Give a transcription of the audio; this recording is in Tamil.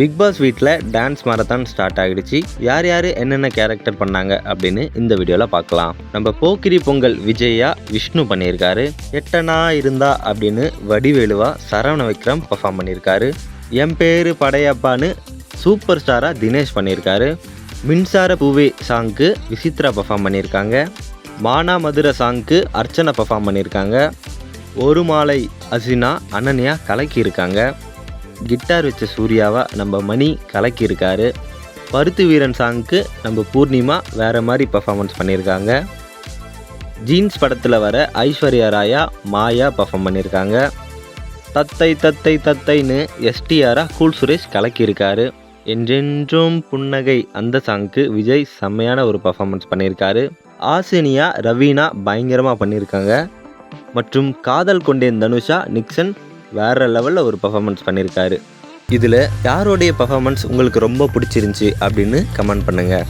பிக் பாஸ் வீட்டில் டான்ஸ் மாரத்தான் ஸ்டார்ட் ஆகிடுச்சு. யார் யார் என்னென்ன கேரக்டர் பண்ணாங்க அப்படின்னு இந்த வீடியோவில் பார்க்கலாம். நம்ம போக்கிரி பொங்கல் விஜயா விஷ்ணு பண்ணியிருக்காரு. எட்டனா இருந்தா அப்படின்னு வடிவேலுவா சரவண விக்ரம் பர்ஃபார்ம் பண்ணியிருக்காரு. என் பேர் படையப்பான்னு சூப்பர் ஸ்டாராக தினேஷ் பண்ணியிருக்காரு. மின்சார பூவே சாங்க்கு விசித்ரா பர்ஃபார்ம் பண்ணியிருக்காங்க. மானா மதுரை சாங்க்கு அர்ச்சனை பர்ஃபார்ம் பண்ணியிருக்காங்க. ஒரு மாலை அசினா அனன்யா கலக்கியிருக்காங்க. கிட்டார் வச்ச சூர்யாவாக நம்ம மணி கலக்கியிருக்காரு. பருத்து வீரன் சாங்க்கு நம்ம பூர்ணிமா வேறு மாதிரி பர்ஃபாமன்ஸ் பண்ணியிருக்காங்க. ஜீன்ஸ் படத்தில் வர ஐஸ்வர்யா ராயா மாயா பர்ஃபார்ம் பண்ணியிருக்காங்க. தத்தை தத்தை தத்தைன்னு எஸ்டிஆராக கூல் சுரேஷ் கலக்கியிருக்காரு. என்றென்றும் புன்னகை அந்த சாங்க்கு விஜய் செம்மையான ஒரு பர்ஃபாமன்ஸ் பண்ணியிருக்காரு. ஆசினியா ரவீனா பயங்கரமாக பண்ணியிருக்காங்க. மற்றும் காதல் கொண்டேன் தனுஷா நிக்சன் வேற லெவலில் ஒரு பர்ஃபாமன்ஸ் பண்ணியிருக்காரு இதில் யாருடைய பர்ஃபாமன்ஸ் உங்களுக்கு ரொம்ப பிடிச்சிருந்துச்சி அப்படின்னு கமெண்ட் பண்ணுங்கள்